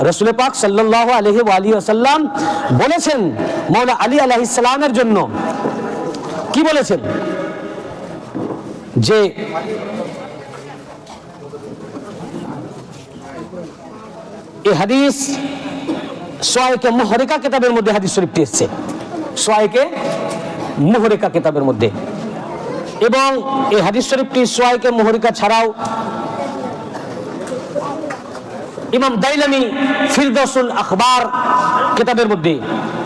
রসুল পাক সাল্লাহ আলহি আলী আসাল্লাম বলেছেন, মৌলা আলী আলাহিসাল্লামের জন্য। কি বলেছেন? যে হাদিস সোয়াইকে মোহরিকা কিতাবের মধ্যে হাদিস শরীফটি এসছে। সোয়াইকে মোহরিকা কিতাবের মধ্যে। এবং এই হাদিস শরীফটি সোয়াইকে মোহরিকা ছাড়াও ইমাম দাইলামি ফিরদৌসুল আখবার কিতাবের মধ্যে,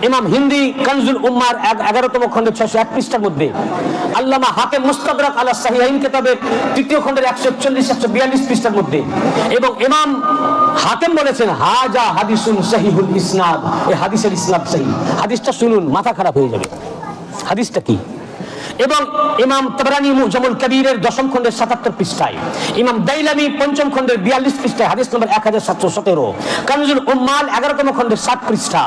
ইমাম হিন্দি কানজুল উম্মার এগারোতম খণ্ডের ছশো এক পৃষ্ঠার মধ্যে, আল্লামা হাকিম মুস্তাদরাক আলা সাহিহাইন কিতাবের তৃতীয় খণ্ডের একশো একচল্লিশ, একশো বিয়াল্লিশ পৃষ্ঠার মধ্যে, এবং ইমাম হাতেম বলেছেন, হাজা হাদিসুন সহিহুল ইসনাদ। এই হাদিসের ইসলাম সহি। হাদিসটা শুনুন, মাথা খারাপ হয়ে যাবে। হাদিসটা কি? এবং ইমাম তবরানি মুজামুল কবিরের দশম খণ্ডের সাতাত্তর পৃষ্ঠায়, ইমাম দাইলামি পঞ্চম খণ্ডের বিয়াল্লিশ পৃষ্ঠায়, হাদিস নম্বর এক হাজার সাতশো সতেরো, কানজুল উম্মাল এগারোতম খণ্ডের সাত পৃষ্ঠা,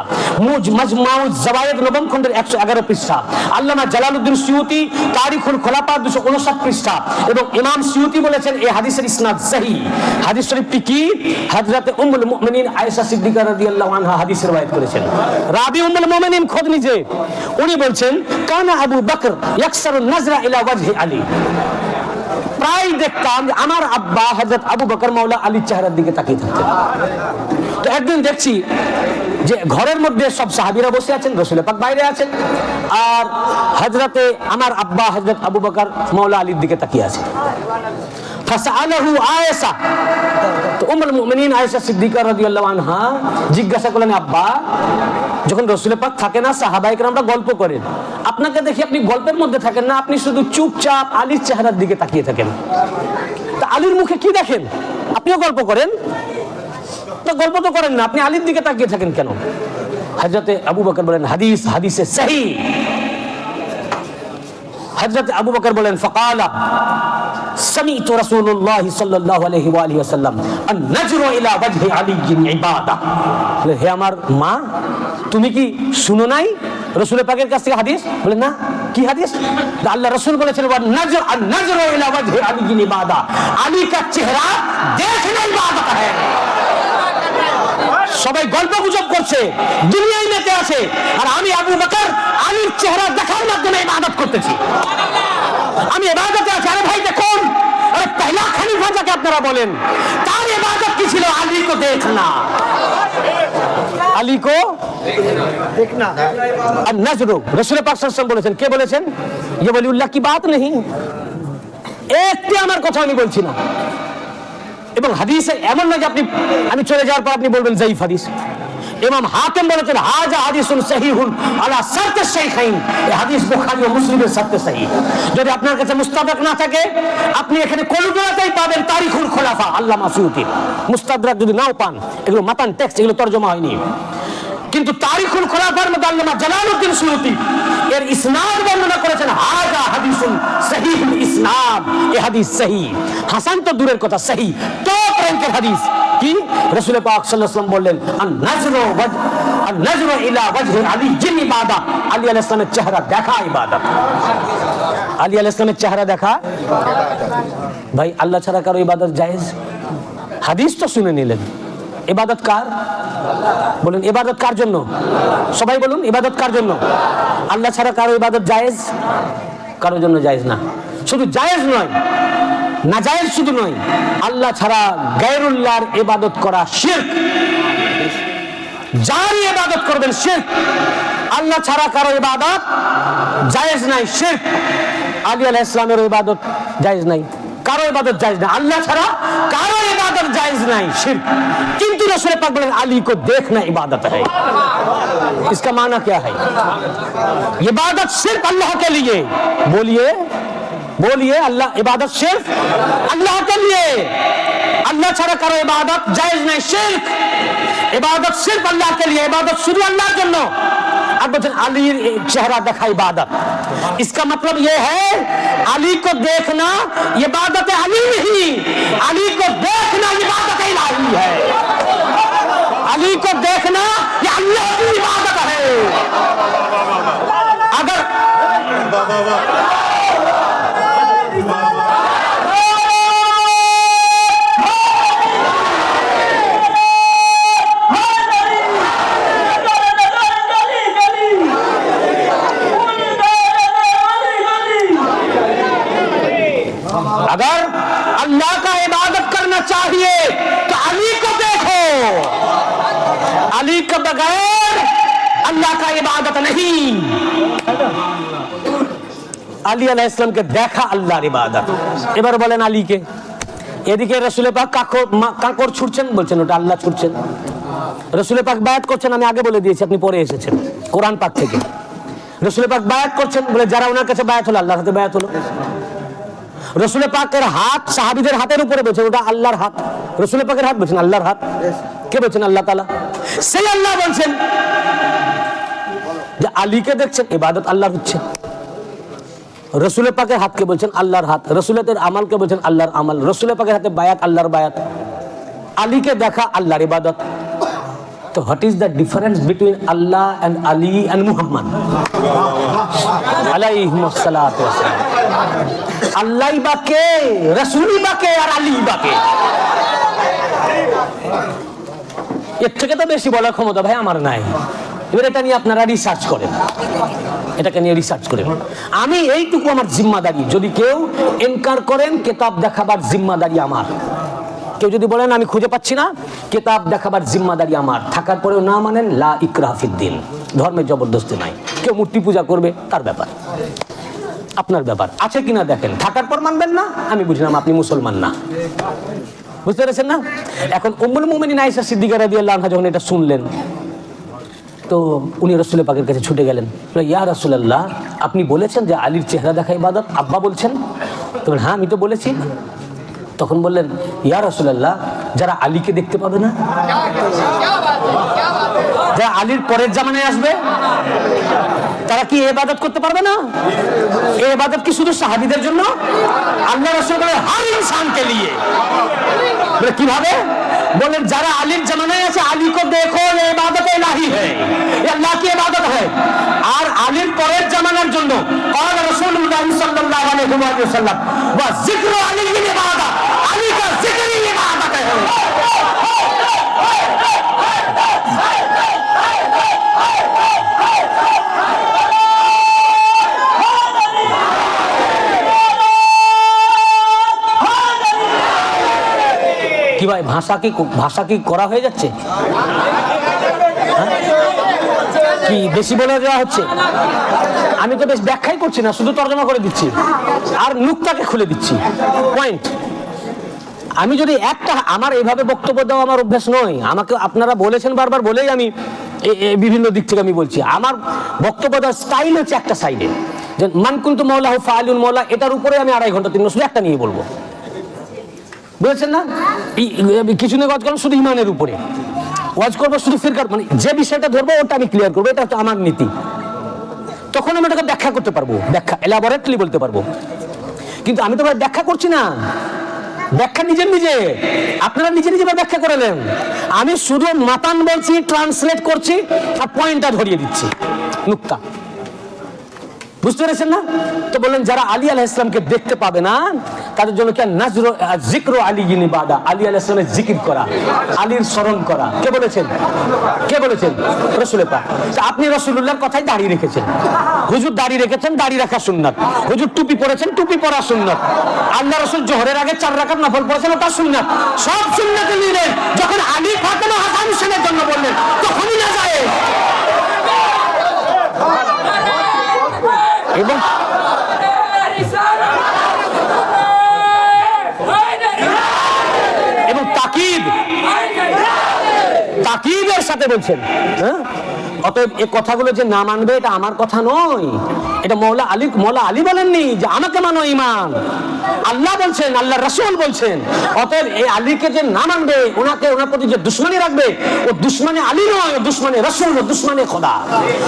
মুজ মাজমাউজ জবায়েদ নবম খণ্ডের একশো এগারো পৃষ্ঠা, আল্লামা জালালউদ্দিন সিউতি তারিখুল খোলাপা দুশো উনষাট পৃষ্ঠা এবং ইমাম সিউতি বলেছেন এই হাদিসের ইসনাদ সহি হাদিস শরীফটি কি? হযরতে উম্মুল মুমিনিন আয়েশা সিদ্দিকা রাদিয়াল্লাহু আনহা হাদিসের রওয়ায়াত করেছেন। রাবি উম্মুল মুমিনিন খোদ নিজে, উনি বলছেন, কানা আবু বকর প্রায় দেখতাম আমার আব্বা হজরত আবু বকর মাওলা আলীর চেহারার দিকে তাকিয়ে থাকতেন। তো একদিন দেখছি যে ঘরের মধ্যে সব সাহাবিরা বসে আছেন, রসুল বাইরে আছেন আর হজরতে আমার আব্বা হজরত আবু বকর মাওলা আলীর দিকে তাকিয়ে আছে আয়েশা তো উম্মুল মুমিনিন আয়েশা সিদ্দিকা রাদিয়াল্লাহু আনহা জিজ্ঞাসা করলেন, আব্বা, যখন পাক থাকে না গল্প করেন। আপনাকে দেখি আপনি গল্পের মধ্যে থাকেন না, আপনি শুধু চুপচাপ আলীর চেহারার দিকে তাকিয়ে থাকেন। তা আলীর মুখে কি দেখেন? আপনিও গল্প করেন? তা গল্প তো করেন না, আপনি আলীর দিকে তাকিয়ে থাকেন কেন? হজরতে আবু বকর বলেন, হাদিস, হাদিসে সহি হজরত আবু বকর বলেন ফকালা سمعت رسول الله صلى الله عليه وآله وسلم النجر إلى وجه علي عبادة বলে, হে আমার মা তুমি কি শুনো নাই রসুলের পাকের কাছ থেকে হাদিস বলে না কি হাদিস তা আল্লাহ রসুল বলেছেন নজর নজর ইলা ওয়াজহি আলী ইবাদা আলী কা চেহারা দেখনা ইবাদত है সবাই গল্প গুজব করছে, দুনিয়ায় মেতে আছে, আর আমি আবু বাকর আলীর চেহারা দেখার মাধ্যমে ইবাদত করতেছি। আমি ইবাদতে আছি, আরে ভাই দেখুন, আরে পহলা খলিফা যাকে আপনারা বলেন, তার ইবাদত কি ছিল? আলী কো দেখনা আলী কো দেখনা আর নজরু, রাসূল পাক সাল্লাল্লাহু বলেছেন, কে বলেছেন? ইয়া ওয়ালিউল্লাহ কি বাত নেই? একটি আমার কথা আমি বলছি না। এবং হাদিসে এমন না যে আপনি, আমি চলে যাওয়ার পর আপনি বলবেন জাইফ হাদিস। ইমাম হাকিম বলেছেন, হাজা হাদিসুন সহিহুন আলা শর্ত শাইখাইন। এই হাদিস বুখারী ও মুসলিমের শর্তে সহিহ। যদি আপনার কাছে মুস্তাদরাক না থাকে, আপনি এখানে কলুদরাতেই পাবেন তারিখুল খোলাফা, আল্লামা সুয়ুতি মুস্তাদরাক যদি নাও পান, এগুলো মাতান টেক্সট, এগুলো তর্জমা হয়নি। কিন্তু তারিখুল খোলাফার মধ্যে আল্লামা জালালউদ্দিন সুয়ুতি, এর ইসনাদ বর্ণনা করেছেন হাজা হাদিসুন সহিহুল ইসনাদ এই হাদিস সহি হাসান তো দূরের কথা সহি টপ র্যাঙ্কের হাদিস। কি? রাসূল পাক সাল্লাল্লাহু বললেন আন নাজরু ওয়াজ আন নাজরু ইলা ওয়াজহি আলী জিন ইবাদত আলী আলাইহিস সালামের চেহারা দেখা ইবাদত আলী আলাইহিস সালামের চেহারা দেখা ভাই, আল্লাহ ছাড়া কারও ইবাদত জায়েজ? হাদিস তো শুনে নিলেন। ইবাদত কার? বলুন, ইবাদত কার জন্য? সবাই বলুন, ইবাদত কার জন্য? আল্লাহ ছাড়া কারও ইবাদত জায়েজ? কারোর জন্য জায়েজ না। শুধু জায়েজ নয়, না জায়েজ শুধু নয়, আল্লাহ ছাড়া গায়রুল্লাহর ইবাদত করা শিরক। যারই ইবাদত করবেন শিরক। আল্লাহ ছাড়া কারও ইবাদত জায়েজ নাই, শিরক। আলী আলাইহিস ইসলামের ইবাদত জায়েজ নাই। কারো ইবাদত জায়েজ নাই আল্লাহ ছাড়া কারো इबादत जायज नहीं शिरक किंतु रसूल पाक बोले अली को देखना इबादत है इसका माना क्या है इबादत सिर्फ अल्लाह के लिए बोलिए बोलिए अल्लाह इबादत सिर्फ अल्लाह के लिए अल्लाह ছাড়া কারো ইবাদত জায়েজ নাই শিরক ইবাদত सिर्फ अल्लाह के लिए इबादत শুধু আল্লাহর জন্য अब अली चेहरा देखा इबादत। इसका मतलब यह है, अली को देखना इबादत अली नहीं, अली को देखना इबादत इलाही है। अली को देखना ये अल्लाह की इबादत है। अगर अली के बगैर अल्लाह का इबादत नहीं আলী আলাহ ইসলামকে দেখা আল্লাহর ইবাদত এবার বলেন আলীকে এদিকে রসুলে পাক কাকর মা- কাকর ছুটছেন বলছেন ওটা আল্লাহ ছুটছেন রসুলে পাক বায়াত করছেন আমি আগে বলে দিয়েছি আপনি পরে এসেছেন কোরআন পাক থেকে রসুলে পাক বায়াত করছেন বলে যারা ওনার কাছে বায়াত হলো আল্লাহর হাতে বায়াত হলো রসুলের পাকের হাত সাহাবিদের হাতের উপরে বলছেন ওটা আল্লাহর হাত রসুলের পাকের হাত বলছেন আল্লাহর হাত কে বলছেন আল্লাহ তালা সেই আল্লাহ বলছেন। যে আলীকে দেখছেন? ইবাদত আল্লাহর হচ্ছে। রসুলের পাকের হাতকে বলছেন আল্লাহর হাত। রসুলের আমালকে বলছেন আল্লাহর আমাল। রসুলের পাকের হাতে বায়াত আল্লাহর বায়াত। আলীকে দেখা আল্লাহর ইবাদত। তো what is the difference between Allah and Ali and Muhammad. Allah বাকে রসুলি বাকে আর আলী বাকে এর থেকে তো বেশি বলার ক্ষমতা ভাই আমার নাই। এবার এটা নিয়ে আপনারা রিসার্চ করেন। এটাকে নিয়ে রিসার্চ করেন। আমি এইটুকু আমার জিম্মাদারি। যদি কেউ এনকার করেন, কেতাব দেখাবার জিম্মাদারি আমার। কেউ যদি বলেন, আমি খুঁজে পাচ্ছি না কেতাব দেখাবার জিম্মাদারি আমার। থাকার পরেও না মানেন, লা ইকরাফিদ্দিন ধর্মের জবরদস্তি নাই। কেউ মূর্তি পূজা করবে, তার ব্যাপার। আপনার ব্যাপার। আছে কিনা দেখেন। থাকার পর মানবেন না, আমি বুঝলাম আপনি মুসলমান না। বুঝতে পেরেছেন না? এখন উম্মুল মুমিনিন আয়েশা সিদ্দিকা রাদিয়াল্লাহু আনহা যখন এটা শুনলেন তো উনি রসুলের পাকের কাছে ছুটে গেলেন। ইয়া রাসূলুল্লাহ আপনি বলেছেন যে আলীর চেহারা দেখা ইবাদত? আব্বা বলছেন? তো হ্যাঁ আমি তো বলেছি। তখন বললেন ইয়া রাসূলুল্লাহ যারা আলীকে দেখতে পাবে না? যারা আলীর পরের জামানায় আসবে? তারা কি এবাদত করতে পারবে না? এবাদত কি শুধু সাহাবিদের জন্য? আল্লাহ রসুল বলে, হার ইনসানকে লিয়ে কীভাবে? বলেন যারা আলীর জামানায় আছে, আলীকে দেখো এবাদত এলাহি হ্যাঁ। আল্লাহ কি এবাদত হয়? আর আলীর পরের জামানার জন্য قال رسول الله صلى الله عليه وسلم وذكر علي عبادت علي کا ذکر কি ভাই, ভাষা কি ভাষা কি করা হয়ে যাচ্ছে? হ্যাঁ? কি বেশি বলে দেওয়া হচ্ছে? আমি তো বেশ ব্যাখ্যাই করছি না, শুধু তর্জমা করে দিচ্ছি। আর নুকতাকে খুলে দিচ্ছি। পয়েন্ট আমি যদি একটা, আমার এইভাবে বক্তব্য দেওয়া আমার অভ্যাস নয়, আমাকে আপনারা বলেছেন বারবার, বলেই আমি বিভিন্ন দিক থেকে আমি বলছি। আমার বক্তব্য দেওয়ার স্টাইল হচ্ছে একটা সাইডে যে মানকুন্তু মৌলা হু ফাআলুন মৌলা এটার উপরে আমি আড়াই ঘণ্টা, তিন শুধু একটা নিয়ে বলব। বুঝেছেন না? কিছু নিয়ে ওয়াজ করব শুধু ইমানের উপরে। ওয়াজ করব শুধু ফিরকার মানে যে বিষয়টা ধরবো, ওটা আমি ক্লিয়ার করব, এটা হচ্ছে আমার নীতি। তখন আমি ওটাকে ব্যাখ্যা করতে পারব, ব্যাখ্যা এলাবোরেটলি বলতে পারব। কিন্তু আমি তো ব্যাখ্যা করছি না। ব্যাখ্যা নিজের নিজে। আপনারা নিজে নিজে ব্যাখ্যা করে নেন। আমি শুধু মাতান বলছি ট্রান্সলেট করছি, আর পয়েন্টটা ধরিয়ে দিচ্ছি। নুক্তা। বুঝতে পেরেছেন না? তো বললেন, যারা আলী আলাহ ইসলামকে দেখতে পাবে না, তাদের জন্য কেন নাজর জিক্র আলী গিনি বাদা? আলী আলাহ ইসলামের জিকির করা, আলীর স্মরণ করা। কে বলেছেন? কে বলেছেন? রসুলের পা আপনি রসুল্লাহর কথাই দাঁড়িয়ে রেখেছেন। হুজুর দাঁড়িয়ে রেখেছেন, দাঁড়িয়ে রাখা সুন্নাত। হুজুর টুপি পরেছেন, টুপি পরা সুন্নাত। আল্লাহ রসুল জোহরের আগে চার রাখার নফল পড়েছেন, ওটা সুন্নাত। সব সুন্নাতে নিলেন যখন আলী ফাতেমা হাসান হোসেনের জন্য বললেন, তখনই না যায়। এবং এবং তাকিদ। তাকিদের সাথে বলছেন হ্যাঁ? অতএব এই কথাগুলো যে না মানবে, এটা আমার কথা নয়। এটা মৌলা আলী মৌলা আলী বলেননি যে আমাকে মানো ইমান আল্লাহ বলছেন, আল্লাহ রসুল বলছেন, অতএব এই আলীকে যে না মানবে, ওনাকে ওনার প্রতি যে দুশ্মনী রাখবে, ও দুশ্মনে আলী নয়, ও দুশ্মনে রসুল, ও দুশ্মনে খোদা।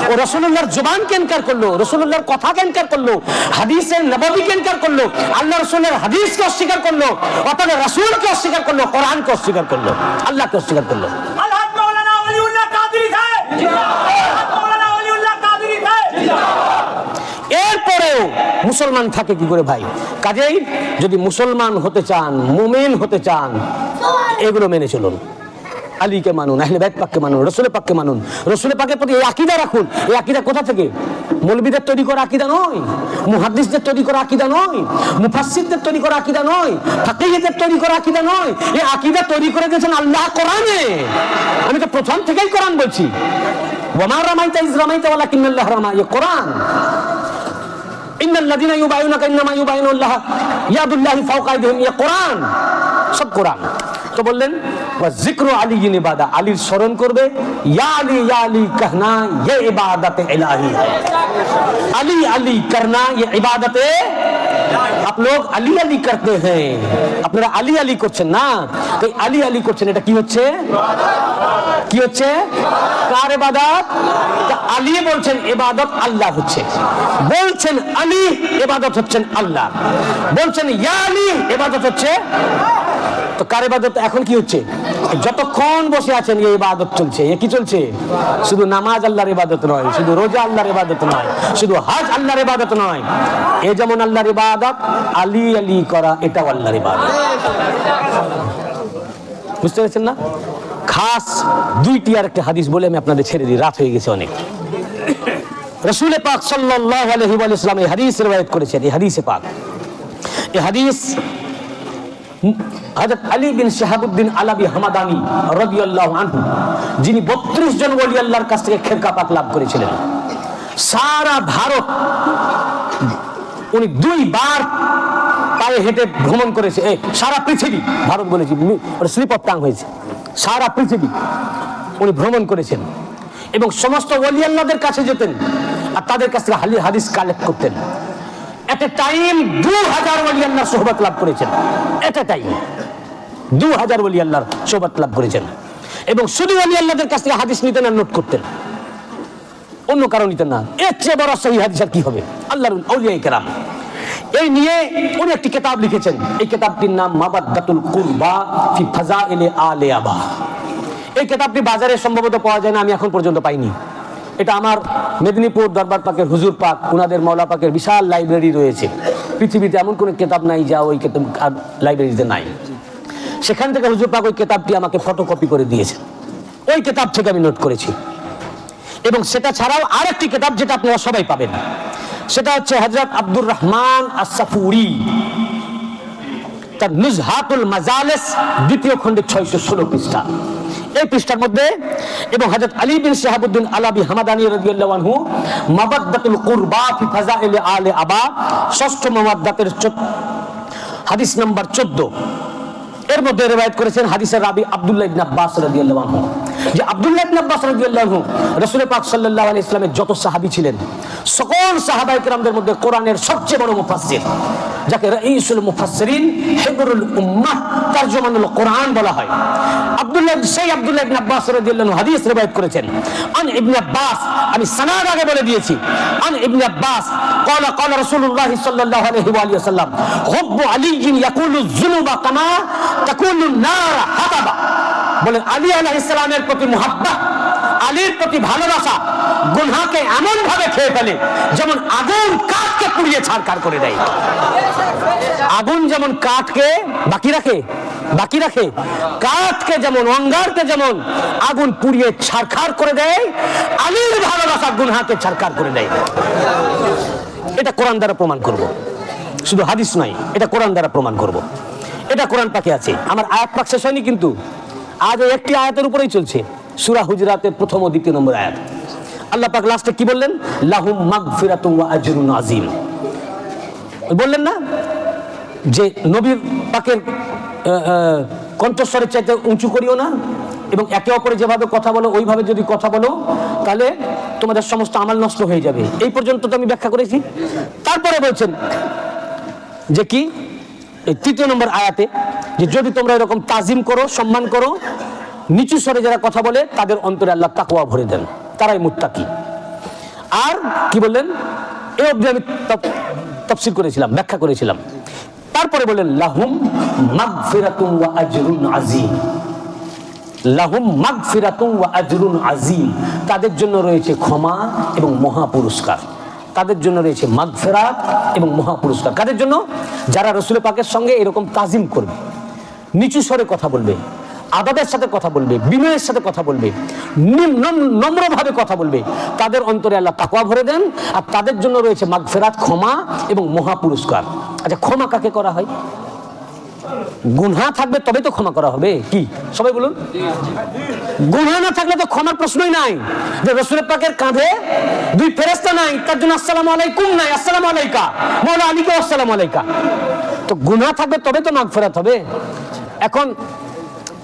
ও রসুল্লাহর জবান কেনকার করল রসুল্লাহর কথা কেনকার করল, হাদিসের নবী কেনকার করল, আল্লাহ রসুলের হাদিসকে অস্বীকার করল, অতএব রসুলকে অস্বীকার করল, কোরআনকে অস্বীকার করল, আল্লাহকে অস্বীকার করল। মুসলমান থাকে কি করে ভাই? কাজেই যদি মুসলমান হতে চান, মুমিন হতে চান, এগুলো মেনে চলুন। আলীকে মানুন, আহলে বাইত পাককে মানুন, রসুলের পাককে মানুন। রসুলের পাকের প্রতি এই আকিদা রাখুন। এই আকিদা কোথা থেকে? মৌলবীদের তৈরি করা আকিদা নয়, মুহাদ্দিসদের তৈরি করা আকিদা নয়, মুফাসসিরদের তৈরি করা আকিদা নয়, ফাকিহদের তৈরি করা আকিদা নয়। এই আকিদা তৈরি করে দিয়েছেন আল্লাহ কোরআনে। আমি তো প্রথম থেকেই কোরআন বলছি। ওমা রামাইতা ইজ রামাইতা ওয়ালা কিন্নাল্লাহ রামা ইয়ে কোরআন ইন্নাল্লাযিনা ইউবাইউনাকা ইন্নামা ইউবাইনুল্লাহ ইয়াদুল্লাহি ফাওকা আইদিহিম ইয়ে কোরআন সব কোরআন তো বললেন ওয়া যিকরু আলী ইবাদা আলীর স্মরণ করবে ইয়া আলী ইয়া আলী कहना ये इबादत इलाही है अली अली करना ये इबादत आप लोग अली अली करते हैं আপনারা আলী আলী করছেন না তো এই আলী আলী করছেন এটা কি হচ্ছে কি হচ্ছে? কার ইবাদত তা আলী বলছেন ইবাদত আল্লাহ হচ্ছে। বলছেন, আলী এবাদত হচ্ছেন আল্লাহ। বলছেন, ইয়া আলী ইবাদত হচ্ছে। তো কার ইবাদত এখন কি হচ্ছে? যতক্ষণ বসে আছেন, এই ইবাদত চলছে। এ কি চলছে? শুধু নামাজ আল্লাহর ইবাদত নয়, শুধু রোজা আল্লাহর ইবাদত নয়, শুধু হজ আল্লাহর ইবাদত নয়। এ যেমন আল্লাহর ইবাদত আলী আলী করা এটাও আল্লাহর ইবাদত বুঝতে পেরেছেন না? খাস দুইটি আর একটা হাদিস বলে আমি আপনাদের ছেড়ে দিই, রাত হয়ে গেছে অনেক। রসুল পাক সাল্লাল্লাহু আলাইহি ওয়া সাল্লাম এই হাদিস রওয়ায়াত করেছেন, এই হাদিসে পাক। এই হাদিস হযরত আলী বিন শাহাবুদ্দিন আলাবি হামাদানি রাদিয়াল্লাহু আনহু, যিনি 32 জন ওলি আল্লাহর কাছ থেকে খেরকা পাক লাভ করেছিলেন। সারা ভারত, উনি দুইবার পায়ে হেঁটে ভ্রমণ করেছে। সারা পৃথিবী, ভারত বলেছি স্লিপ অফ টাং হয়েছে। সারা পৃথিবী উনি ভ্রমণ করেছেন। এবং সমস্ত ওলি কাছে যেতেন আর তাদের কাছ থেকে হালি হাদিস কালেক্ট করতেন। এট এ টাইম দু হাজার সোহবত লাভ করেছেন। এট এ টাইম দু হাজার ওলি আল্লাহর সোহবত লাভ করেছেন। এবং শুধু ওলি আল্লাহদের কাছ থেকে হাদিস নিতেন আর নোট করতেন। অন্য কারণ নিতেন না। এর চেয়ে বড় সহি হাদিস আর কি হবে? আল্লাহর কেরাম। এই নিয়ে উনি একটি কিতাব লিখেছেন। এই কিতাবটির নাম মাবাদ্দাতুল কুরবা ফি ফাজাইলে আলে আবা। এই কিতাবটি বাজারে সম্ভবত পাওয়া যায় না, আমি এখন পর্যন্ত পাইনি। এটা আমার মেদিনীপুর দরবার পাকের হুজুর পাক, উনাদের মৌলা পাকের বিশাল লাইব্রেরি রয়েছে। পৃথিবীতে এমন কোনো কেতাব নাই যা ওই কিতাব লাইব্রেরিতে নাই। সেখান থেকে হুজুর পাক ওই কিতাবটি আমাকে ফটোকপি করে দিয়েছে ওই কেতাব থেকে আমি নোট করেছি। এবং সেটা ছাড়াও আরেকটি কেতাব যেটা আপনারা সবাই পাবেন। সেটা হচ্ছে হজরত আব্দুর রহমান আসাফুরি তার নুজহাতুল মাজালেস দ্বিতীয় খণ্ডে ছয়শো ষোলো পৃষ্ঠা। এই পৃষ্ঠার মধ্যে এবং হজরত আলী বিন শাহাবুদ্দিন আলাবি হামাদানি আনহু মাবাদ্দাতুল কুরবা ফি ফাজাইল আলে আবা, ষষ্ঠ মাবাদ্দাতের হাদিস নাম্বার চোদ্দ। এর মধ্যে রেবায়ত করেছেন হাদিসের রাবি আব্দুল্লাহ ইবনে আব্বাস রাদিয়াল্লাহু আনহু। যে আব্দুল্লাহ ইবনে আব্বাস রাদিয়াল্লাহু আনহু রাসূল পাক সাল্লাল্লাহু আলাইহি ইসলামের যত সাহাবী ছিলেন সকল সাহাবায়ে কেরামদের মধ্যে কোরআনের সবচেয়ে বড় মুফাসসির যাকে রাইসুল মুফাসসিরিন হিবরুল উম্মাহ তারজমানুল কোরআন বলা হয় আব্দুল্লাহ সেই আব্দুল্লাহ ইবনে আব্বাস রাদিয়াল্লাহু আনহু হাদিস রেবায়ত করেছেন আন ইবনে আব্বাস আমি সানাদ আগে বলে দিয়েছি আন ইবনে আব্বাস قال قال رسول الله صلى الله عليه واله وسلم حب علي يقول الذنوب كما تكون النار حطبا বলেন, আলী আলাইহিস সালামের প্রতি মুহাব্বত আলীর প্রতি ভালোবাসা গুনহাকে এমন ভাবে খেয়ে ফেলে যেমন আগুন কাঠকে পুড়িয়ে ছাড়খাড় করে দেয়। আগুন যেমন কাঠকে বাকি রাখে বাকি রাখে, কাঠকে যেমন অঙ্গারকে যেমন আগুন পুড়িয়ে ছাড়খাড় করে দেয়, আলীর ভালোবাসা গুনহাকে ছাড়খাড় করে দেয়। এটা কোরআন দ্বারা প্রমাণ করব। শুধু হাদিস নয়, এটা কোরআন দ্বারা প্রমাণ করব। এটা কোরআন পাকে আছে। আমার আয়াত পাক শেষ হয়নি কিন্তু আজ একটি আয়াতের উপরেই চলছে। সুরা হুজরাতের প্রথম ও দ্বিতীয় নম্বর আয়াত। আল্লাহ পাক লাস্টে কি বললেন? লাহুম মাগফিরাতুম ওয়া আজরুন আজিম বললেন না? যে নবীর পাকের কণ্ঠস্বরের চাইতে উঁচু করিও না এবং একে অপরে যেভাবে কথা বলো, ওইভাবে যদি কথা বলো, তাহলে তোমাদের সমস্ত আমাল নষ্ট হয়ে যাবে। এই পর্যন্ত তো আমি ব্যাখ্যা করেছি। তারপরে বলছেন যে কি? তৃতীয় নম্বর আয়াতে যে যদি তোমরা এরকম তাজিম করো, সম্মান করো, নিচু স্বরে যারা কথা বলে, তাদের অন্তরে আল্লাহ তাকওয়া ভরে দেন। তারাই মুত্তাকি। আর কি বললেন? এই অবধি আমি তফসিল করেছিলাম, ব্যাখ্যা করেছিলাম। তারপরে বললেন, লাহুম মাগফিরাতুম ওয়া আজরুন আজিম লাহুম মাগফিরাতুম ওয়া আজরুন আজিম তাদের জন্য রয়েছে ক্ষমা এবং মহা পুরস্কার তাদের জন্য রয়েছে মাগফিরাত এবং মহা পুরস্কার কাদের জন্য? যারা রসুল পাকের সঙ্গে এরকম তাজিম করবে। নিচু স্বরে কথা বলবে, আদাবের সাথে কথা বলবে, বিনয়ের সাথে কথা বলবে নম্রভাবে কথা বলবে। তাদের অন্তরে আল্লাহ তাকওয়া ভরে দেন, আর তাদের জন্য রয়েছে মাগফেরাত, ক্ষমা এবং মহা পুরস্কার আচ্ছা ক্ষমা কাকে করা হয়? গুনহা থাকবে তবে তো ক্ষমা করা হবে। কি? সবাই বলুন। গুনহা না থাকলে তো ক্ষমার প্রশ্নই নাই। যে রসুল পাকের কাঁধে দুই ফেরেস্তা নাই, তার জন্য আসসালাম আলাইকুম নাই, আসসালাম আলাইকা। মৌলা আলীকে আসসালাম আলাইকা। তো গুনহা থাকবে তবে তো মাগ ফেরাত হবে। এখন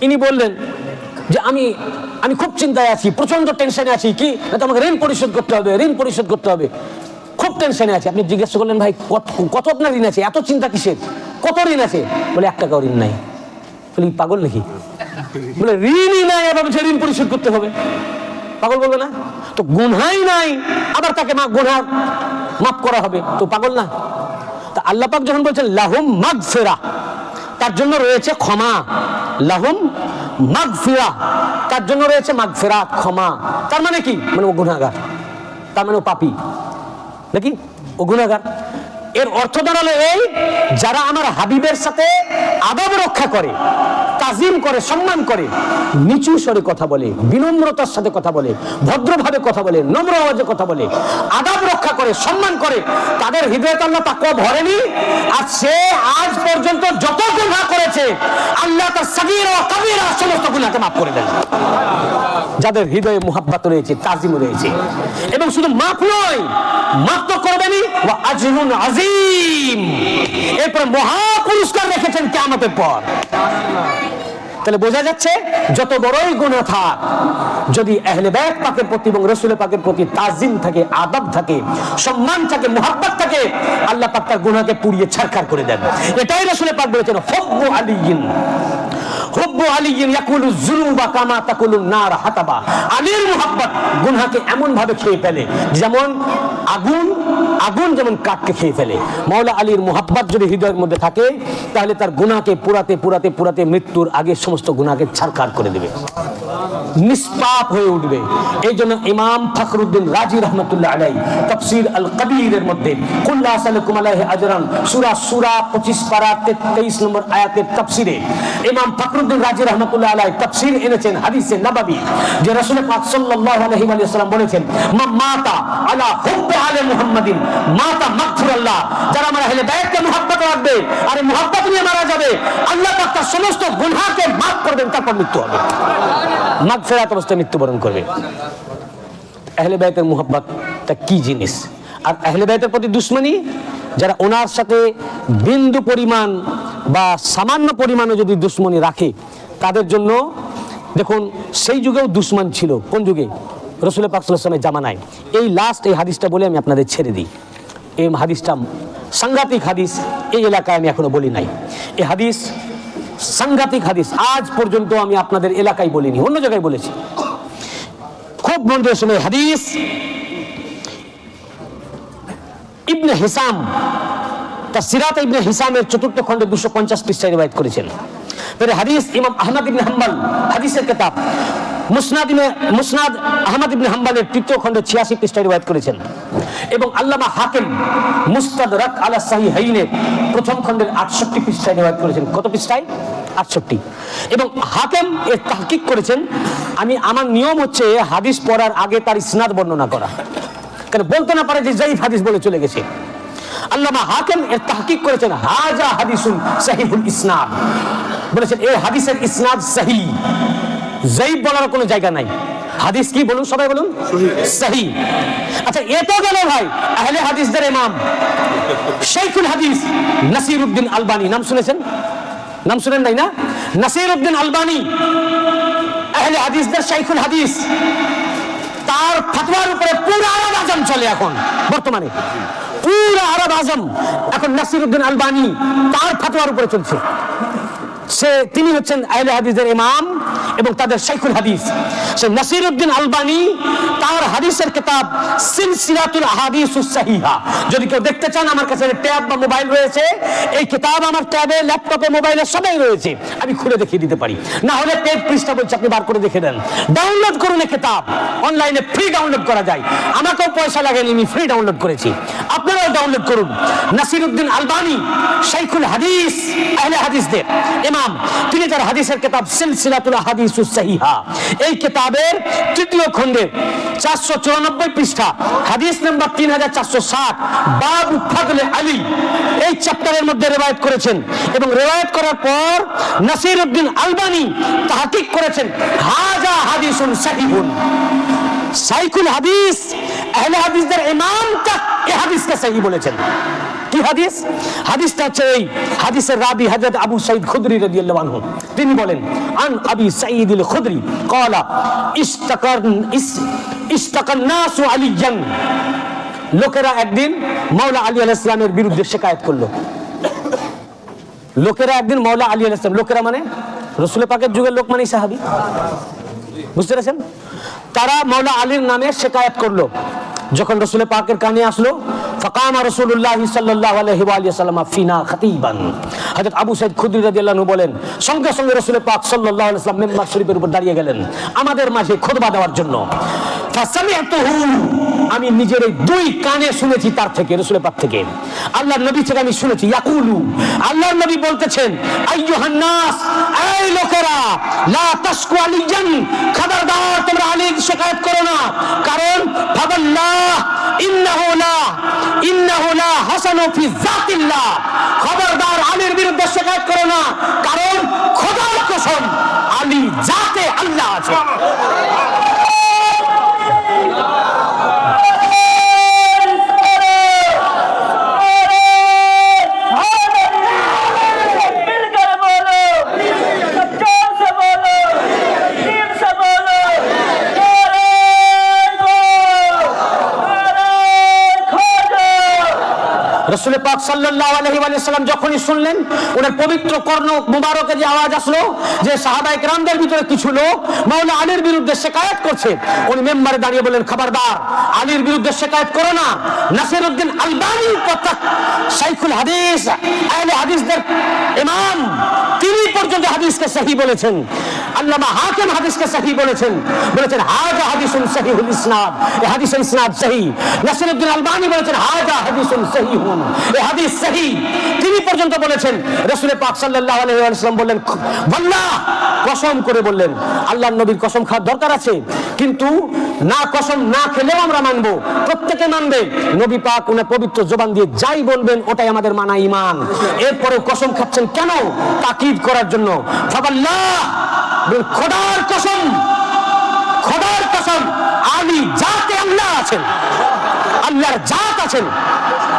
ইনি বললেন যে আমি আমি খুব চিন্তায় আছি প্রচণ্ড টেনশনে আছি, কি? না আমাকে ঋণ পরিশোধ করতে হবে, ঋণ পরিশোধ করতে হবে। খুব টেনশনে আছে। আপনি জিজ্ঞাসা করলেন, ভাই, কত আপনার ঋণ আছে? এত চিন্তা কিসের? কত ঋণ আছে? বলে, এক টাকাও ঋণ নাই। বলি পাগল নাকি? বলে, ঋণই নাই, আবার বলছে ঋণ পরিশোধ করতে হবে। পাগল বলবে না? তো গুনহাই নাই, আবার তাকে মা, গুনহা মাফ করা হবে। তো পাগল না? তা আল্লাহ পাক যখন বলছেন, লাহুম মাগফিরা তার জন্য রয়েছে ক্ষমা। লাহুম মাগফিরা। তার জন্য রয়েছে মাগফিরা, ক্ষমা। তার মানে কি? মানে ও গুণাগার তার মানে ও পাপি। নাকি? ও গুণাগার এর অর্থ দাঁড়াল এই, যারা আমার হাবিবের সাথে আদব রক্ষা করে তাজিম করে, সম্মান করে, নিচু স্বরে কথা বলে, বিনম্রতার সাথে কথা বলে, ভদ্রভাবে কথা বলে, নম্র আওয়াজে কথা বলে, আদাব রক্ষা করে, সম্মান করে, তাদের হৃদয়তে আল্লাহ তাকুয়া ভরেনি। আর সে আজ পর্যন্ত যত গুনাহ করেছে, আল্লাহ তার সগীরা ও সমস্ত গুনাহকে মাফ করে দেন। যাদের হৃদয়ে মুহাব্বত রয়েছে, তাজিম রয়েছে। এবং শুধু মাফ নয়, মাফ তো করবেনই, ওয়া আজরুন আজিম এরপর মহা পুরস্কার রেখেছেন কিয়ামতের পর। তাহলে বোঝা যাচ্ছে যত বড়ই গুণা থাক, যদি আহলে ব্যাগ পাকের প্রতি এবং রসুল পাকের প্রতি তাজিম থাকে, আদব থাকে, সম্মান থাকে, মোহাব্বত থাকে, আল্লাহ পাক তার গুনাহকে পুড়িয়ে ছারখার করে দেন। এটাই রসুল পাক বলেছেন, হব্বু আলিয়িন মৃত্যুর আগে সমস্ত গুনাহকে ছারখার করে দেবে। নিষ্পাপ হয়ে উঠবে। এই জন্য ইমাম ফখরুদ্দিন রাজি রহমতুল্লাহ আলাই তফসির আল কবিরের মধ্যে আজরান, সূরা সূরা 25 পারা 23 নম্বর আয়াতের তফসিরে ইমাম ফখরুদ্দিন রাজি রহমতুল্লাহ আলাই এনেছেন হাদিসে যে রাসূল পাক বলেছেন মাতা আলা হুব্বি আলে মুহাম্মাদিন মাতা যারা আমার মুহাব্বত রাখবে আর মুহাব্বত নিয়ে মারা যাবে, আল্লাহ পাক তার সমস্ত করবেন তারপর মৃত্যু হবে। অবস্থায় মৃত্যুবরণ করবে। আহলে বাইতের মুহাব্বতটা কি জিনিস? আর আহলে বাইতের প্রতি দুশ্মনী, যারা ওনার সাথে বিন্দু পরিমাণ বা সামান্য পরিমাণে যদি দুশ্মনী রাখে তাদের জন্য, দেখুন, সেই যুগেও দুশ্মন ছিল। কোন যুগে? রসুল পাকসালামের জামানায়। এই লাস্ট এই হাদিসটা বলে আমি আপনাদের ছেড়ে দিই। এই হাদিসটা সাংঘাতিক হাদিস, এই এলাকায় আমি এখনও বলি নাই। এই হাদিস সাংঘাতিক হাদিস, আজ পর্যন্ত আমি আপনাদের এলাকায় বলিনি, অন্য জায়গায় বলেছি। খুব মন দিয়ে শুনে হাদিস ইবনে হিসাম তার সিরাত ইবনে হিসামের চতুর্থ খণ্ডে দুশো পঞ্চাশ পৃষ্ঠায় রিবায়ত করেছেন। পরে হাদিস ইমাম আহমদ ইবনে হাম্বল, হাদিসের কিতাব। মুসনাদ ইবনে, মুসনাদ আহমদ ইবনে হাম্বলের তৃতীয় খণ্ডে ছিয়াশি পৃষ্ঠায় রিবায়ত করেছেন। এবং আল্লামা হাকিম মুস্তাদরাক আলা সাহিহাইনের প্রথম খণ্ডের আটষট্টি পৃষ্ঠায় রিবায়ত করেছেন। কত পৃষ্ঠায়? আটষট্টি। এবং হাকিম এর তাহকিক করেছেন, আমি, আমার নিয়ম হচ্ছে হাদিস পড়ার আগে তার ইসনাদ বর্ণনা করা। কেন বলতে না পারে যে জাইফ হাদিস বলে চলে গেছে। আল্লামা হাকিম এর তাহকিক করেছেন হাজা হাদিসুন সাহিহুল ইসনাদ। বলেছেন এই হাদিসের ইসনাদ সহি। জয়ীফ বলার কোনো জায়গা নাই। হাদিস কি বলুন সবাই বলুন? সহি। আচ্ছা এ তো গেল ভাই? আহলে হাদিসদের ইমাম। শাইখুল হাদিস নাসির উদ্দিন আলবানি। নাম শুনেছেন? নাম শুনেন নাই না? নাসির উদ্দিন আলবানি আহলে হাদিসদের শাইখুল হাদিস। তার ফতোয়ার উপরে পুরো আরব আজম চলে এখন বর্তমানে। পুরো আরব আজম এখন নাসির উদ্দিন আলবানি তার ফতোয়ার উপরে চলছে। সে, তিনি হচ্ছেন আহলে হাদিসের ইমাম। এবং তাদের শাইখুল হাদিস। সে নাসির উদ্দিন আলবানি, তার হাদিসের কিতাব সিলসিলাতুল আহাদিস সাহিহা। যদি কেউ দেখতে চান, আমার কাছে ট্যাব বা মোবাইল রয়েছে। এই কিতাব আমার ট্যাবে, ল্যাপটপে, মোবাইলে সবাই রয়েছে। আমি খুলে দেখিয়ে দিতে পারি। না হলে পেজ পৃষ্ঠা বলছে, আপনি বার করে দেখে দেন ডাউনলোড করুন এই কিতাব। অনলাইনে ফ্রি ডাউনলোড করা যায়। আমাকেও পয়সা লাগেনি আমি ফ্রি ডাউনলোড করেছি। আপনারাও ডাউনলোড করুন। নাসির উদ্দিন আলবানি, শাইখুল হাদিস, আহলে হাদিসদের। ইমাম, তিনি তার হাদিসের কিতাব সিলসিলাতুল হাদিস হাদিসুস সাহিহা। এই কিতাবের তৃতীয় খণ্ডে চারশো চুরানব্বই পৃষ্ঠা, হাদিস নাম্বার তিন হাজার ফাদলে আলী এই চ্যাপ্টারের মধ্যে রেওয়ায়ত করেছেন এবং রেওয়ায়ত করার পর নাসির উদ্দিন আলবানি তাহাকিক করেছেন, হাজা হাদিসুন সাহিহুন। সাইকুল হাদিস, আহলে হাদিসদের ইমাম তা এই হাদিসকে সহি বলেছেন। কি হাদিস? হাদিসটা হচ্ছে এই হাদিসের রাবি আবু খুদরি তিনি বলেন, আন আবি খুদরি ইস্তাকার লোকেরা একদিন মাওলা আলী আল ইসলামের বিরুদ্ধে শিকায়ত করল। লোকেরা একদিন মাওলা আলী আল ইসলাম লোকেরা মানে? রসুল পাকের যুগের লোক মানে সাহাবি? বুঝতে পেরেছেন? তারা মাওলা আলীর নামে শেকায়ত করল। যখন রসুল পাকের কানে আসলো রসুল্লাহ সাল্লাহ ফিনা খাতিবান। আবু সাইদ বলেন, সঙ্গে সঙ্গে রসুল পাক সাল্লাল্লাহু আলাইহি সাল্লাম মেম্বার শরীফের উপর দাঁড়িয়ে গেলেন। আমাদের মাঝে খুতবা দেওয়ার জন্য। আমি নিজের এই দুই কানে শুনেছি তার থেকে রসুল পাক থেকে। আল্লাহর নবী থেকে আমি শুনেছি, ইয়াকুলু, আল্লাহর নবী বলতেছেন এই লোকেরা, লা আলিয়ান, খবরদার, তোমরা আলীর শিকায়ত করো না। কারণ, ফাদাল্লাহ খবরদার আলীর বিরুদ্ধে শিকায়ত করো না কারণ খোদার কসম আলী জাতে আল্লাহ আছে। রসুল পাক সাল্লাম যখনই শুনলেন, ওনার পবিত্র কর্ণ মুবারকে যে আওয়াজ আসলো, যে সাহাবায়ে কেরামদের ভিতরে কিছু লোক মাওলা আলীর বিরুদ্ধে শিকায়েত করছে, উনি মেম্বারে দাঁড়িয়ে বললেন, খবরদার, আলীর বিরুদ্ধে শিকায়েত করো না। নাসিরউদ্দিন আলবানী কথা শাইখুল হাদিস, আহলে হাদিসদের ইমাম, তিনি পর্যন্ত হাদিসকে সহি বলেছেন। আল্লামা হাকিম হাদিসকে বলেছেন। বলেছেন, হাজা হাদিসুন ইসনাদ। এই হাদিসের ইসনাদ নাসিরউদ্দিন আলবানী বলেছেন, হাজা হাদিসুন এই হাদিস তিনি পর্যন্ত বলেছেন পাক সাল্লাল্লাহু আলাইহি ওয়াসাল্লাম বললেন আল্লাহ কসম করে বললেন, আল্লাহর নবীর কসম খাওয়ার দরকার আছে। কিন্তু না কসম না খেলেও আমরা মানবো। প্রত্যেকে মানবে। নবী পাক উনার পবিত্র জবান দিয়ে যাই বলবেন, ওটাই আমাদের মানা ইমান এরপরে কসম খাচ্ছেন কেন? তাকিদ করার জন্য। খোদার কসম খোদার কসম আলী জাতে আল্লাহ আছেন। আল্লাহর জাত আছেন।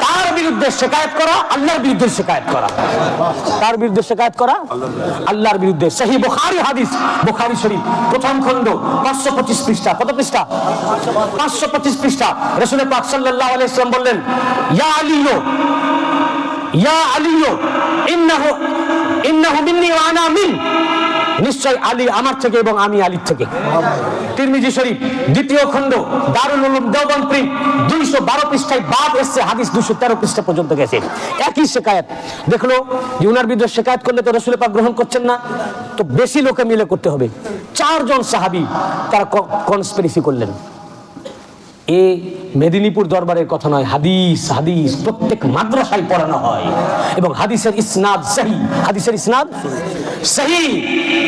তার বিরুদ্ধে শিকায়ত করা, আল্লাহর বিরুদ্ধে শিকায়ত করা। তার বিরুদ্ধে শিকায়ত করা, আল্লাহর বিরুদ্ধে সেই বুখারী হাদিস, বুখারী শরীফ, প্রথম খণ্ড, পাঁচশো পঁচিশ পৃষ্ঠা। কত পৃষ্ঠা? পাঁচশো পঁচিশ পৃষ্ঠা। রসুল পাক সাল্লাল্লাহু আলাইহি সাল্লাম বললেন, ইয়া আলিয়ো ইয়া আলিয়ো ইন্নাহু ইন্নাহু মিন্নি ওয়া আনা মিন। নিশ্চয় আলী আমার থেকে এবং আমি আলীর থেকে। তিরমিজি শরীফ, দ্বিতীয় খণ্ড, দারুল উলুম দেওবন্দ দুইশো বারো পৃষ্ঠায় বাদ এসছে, হাদিস দুইশো তেরো পৃষ্ঠা পর্যন্ত গেছে। একই শেখায়ত। দেখল যে উনার বিরুদ্ধে শেখায়ত করলে তো রসুল পাক গ্রহণ করছেন না, তো বেশি লোকে মিলে করতে হবে। চারজন সাহাবি তারা কনস্পিরেসি করলেন। এ মেদিনীপুর দরবারের কথা নয়, হাদিস হাদিস, প্রত্যেক মাদ্রাসায় পড়ানো হয়। এবং হাদিসের ইসনাদ সাহি। হাদিসের ইসনাদ সাহি।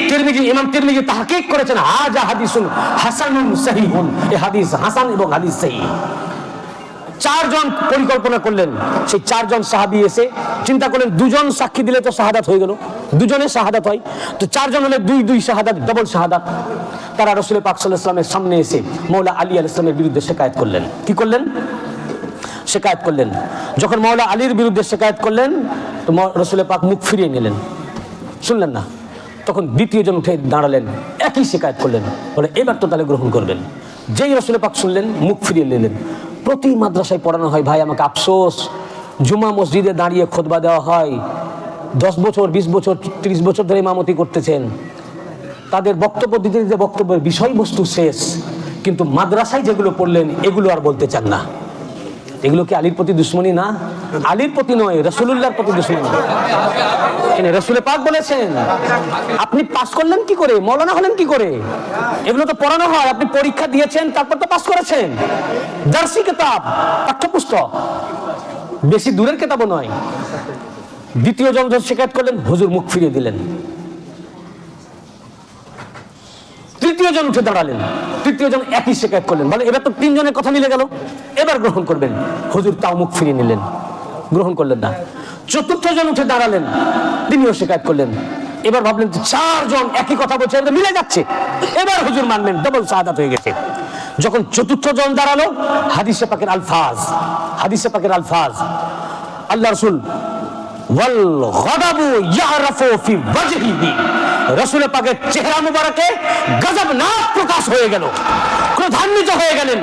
তিরমিজি, ইমাম তিরমিজি তাহকিক করেছেন, হাজা হাদিসুন হাসানুন সাহিহুন। এই হাদিস হাসান এবং হাদিস সহি। চারজন পরিকল্পনা করলেন। সেই চারজন সাহাবি এসে চিন্তা করলেন, দুজন সাক্ষী দিলে তো শাহাদাত হয়ে গেল। দুজনে শাহাদাত হয়। তো চারজন হলে দুই দুই শাহাদাত ডবল শাহাদাত। তারা রসুল পাক ইসলামের সামনে এসে মৌলা আলী আল ইসলামের বিরুদ্ধে শেকায়ত করলেন। কি করলেন? শেকায়ত করলেন। যখন মৌলা আলীর বিরুদ্ধে শেকায়ত করলেন, তো রসুল পাক মুখ ফিরিয়ে নিলেন। শুনলেন না? তখন দ্বিতীয় জন উঠে দাঁড়ালেন, একই শিকায়ত করলেন। বলে, এবার তো তাহলে গ্রহণ করবেন। যেই রসুল পাক শুনলেন, মুখ ফিরিয়ে নিলেন। প্রতি মাদ্রাসায় পড়ানো হয়, ভাই, আমাকে আফসোস। জুমা মসজিদে দাঁড়িয়ে খোদবা দেওয়া হয়। দশ বছর, বিশ বছর, ত্রিশ বছর ধরে মামতি করতেছেন। তাদের বক্তব্য দিতে দিতে বক্তব্যের বিষয়বস্তু শেষ। কিন্তু মাদ্রাসায় যেগুলো পড়লেন, এগুলো আর বলতে চান না। এগুলো কি আলীর প্রতি দুশ্মনী না? আলীর প্রতি নয় রসুল্লাহর প্রতি দুশ্মনী। রসুলে পাক বলেছেন, আপনি পাস করলেন কি করে? মৌলানা হলেন কি করে? এগুলো তো পড়ানো হয়, আপনি পরীক্ষা দিয়েছেন, তারপর তো পাস করেছেন। জার্সি কিতাব, পাঠ্যপুস্তক। বেশি দূরের কেতাবও নয়। দ্বিতীয় জন যখন শিকায়ত করলেন, হুজুর মুখ ফিরিয়ে দিলেন। তৃতীয় জন উঠে দাঁড়ালেন। তৃতীয় জন একই শেখায়ত করলেন। বলে এবার তো তিনজনের কথা মিলে গেল। এবার গ্রহণ করবেন। হুজুর তাও মুখ ফিরিয়ে নিলেন। গ্রহণ করলেন না। চতুর্থ জন উঠে দাঁড়ালেন। তিনিও শেখায়ত করলেন। এবার ভাবলেন চারজন একই কথা বলছে মিলে যাচ্ছে। এবার হুজুর মানবেন ডবল সাহাদাত হয়ে গেছে। যখন চতুর্থ জন দাঁড়াল, হাদিসে পাকের আলফাজ, হাদিসে পাকের আলফাজ। আল্লাহ রসুল ওয়াল গদাবু ইয়ারাফু ফি পাকের চেহারা মোবারকে গজব নাক প্রকাশ হয়ে গেল। ক্রোধান্বিত হয়ে গেলেন।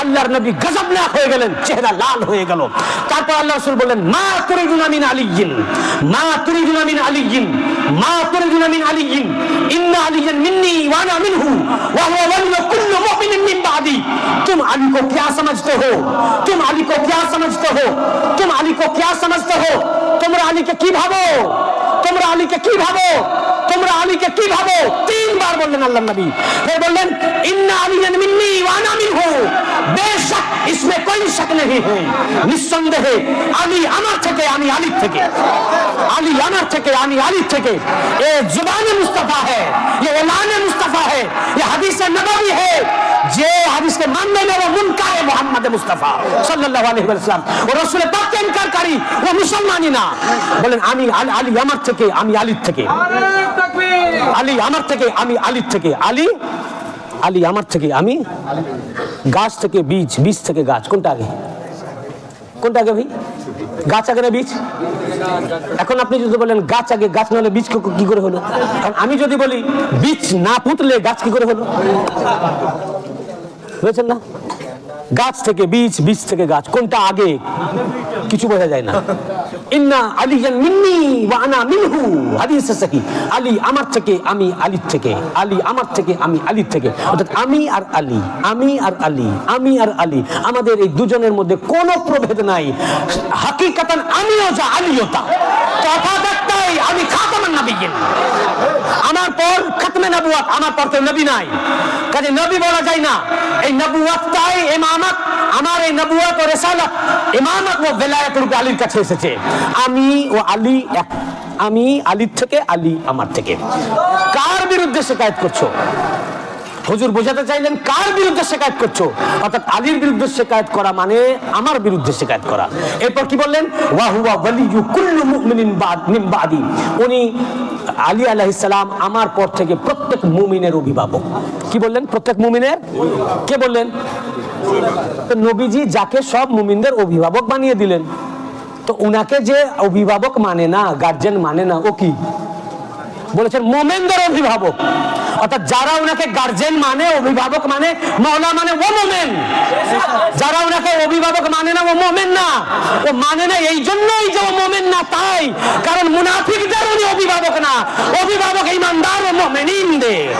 আল্লাহর নবী গজব নাক হয়ে গেলেন, চেহারা লাল হয়ে গেল। তারপর আল্লাহ রাসূল বললেন, মা তুরিদুনা মিন আলিয়িন মা তুরিদুনা মিন আলিয়িন মা তুরিদুনা মিন আলিয়িন ইন্না আলিয়ান মিন্নি ওয়া আনা মিনহু, ওয়া হুয়া ওয়ালিয়্যু কুল্লু মুমিনিন মিন বাদি। তুম আলী কো কিয়া সমঝতে হো? তুম আলী কো কিয়া সমঝতে হো? তুম আলী কো কিয়া সমঝতে হো? তোমরা আলীকে কি ভাবো? তোমরা আলীকে কি ভাবো? তোমরা আলীকে কি ভাবো? তিনবার বললেন আল্লাহ নবী। বললেন, ইন্না আলী মিন্নি ওয়ানা মিনহু। বেশক इसमें कोई शक नहीं है নিঃসন্দেহে আলী আমার থেকে আমি আলী থেকে আলী আমার থেকে আমি আলী থেকে ये जुबान मुस्तफा है ये ऐलान मुस्तफा है ये हदीस नबवी है যে হাদিসকে মানবে না ও মুনকারে মোহাম্মদ মুস্তাফা সাল্লাল্লাহু আলাইহি ওয়াসাল্লাম ও রাসূলের পাককে ইনকারকারী ও মুসলমানই না বলেন আমি আলী আলী আমার থেকে আমি আলীর থেকে আলী আমার থেকে আমি আলীর থেকে আলী আলী আমার থেকে আমি গাছ থেকে বীজ বীজ থেকে গাছ। কোনটা আগে? কোনটা আগে ভাই? গাছ আগে না বীজ? এখন আপনি যদি বলেন গাছ আগে, গাছ না হলে বীজ কি- করে হলো? কারণ আমি যদি বলি বীজ না পুঁতলে গাছ কি করে হলো? বুঝেছেন না? গাছ থেকে বীজ বীজ থেকে গাছ। কোনটা আগে? কিছু বোঝা যায় না। ইন্না আলিয়ান মিন্নি ওয়া আনা মিনহু। হাদিস সহি। আলী আমার থেকে, আমি আলীর থেকে। আলী আমার থেকে, আমি আলীর থেকে। অর্থাৎ আমি আর আলী, আমি আর আলী, আমি আর আলী। আমাদের এই দুজনের মধ্যে কোনো প্রভেদ নাই। হাকিকাতান আমিও যা, আলীও তা। তফাৎ একটাই আমি খাতামান আমার পর খাতমে নবুয়াত আমার পর নবী নাই। কাজে নবী বলা যায় না, এই নবুয়াতটাই আমার এই নবুয়াত ও রিসালাত ও বেলায়াত রূপে আলীর কাছে এসেছে। আমি ও আলী এক, আমি আলীর থেকে আলী আমার থেকে। কার বিরুদ্ধে শিকায়ত করছ? হুজুর বোঝাতে চাইলেন, কার বিরুদ্ধে শিকায়ত করছ? অর্থাৎ আলীর বিরুদ্ধে শিকায়ত করা মানে আমার বিরুদ্ধে শিকায়ত করা। এরপর কি বললেন? ওয়া হুয়া ওয়ালিয়ু কুল্লু মুমিনিন মিন উনি আলী আমার পর থেকে প্রত্যেক মুমিনের অভিভাবক। কি বললেন? প্রত্যেক মুমিনের? কে বললেন? নবীজি যাকে সব মুমিনদের অভিভাবক বানিয়ে দিলেন। তো উনাকে যে অভিভাবক মানে না গার্জেন মানে না, ও কি? বলেছেন, মোমেনদের অভিভাবক। অর্থাৎ যারা ওনাকে গার্জেন মানে অভিভাবক মানে মৌলা মানে ও মোমেন। যারা ওনাকে অভিভাবক মানে না, ও মোমেন না। ও মানে না, এই জন্যই যে ও মোমেন না, তাই। কারণ মুনাফিকদের উনি অভিভাবক না। অভিভাবক, ইমানদার ও মোমেনিনদের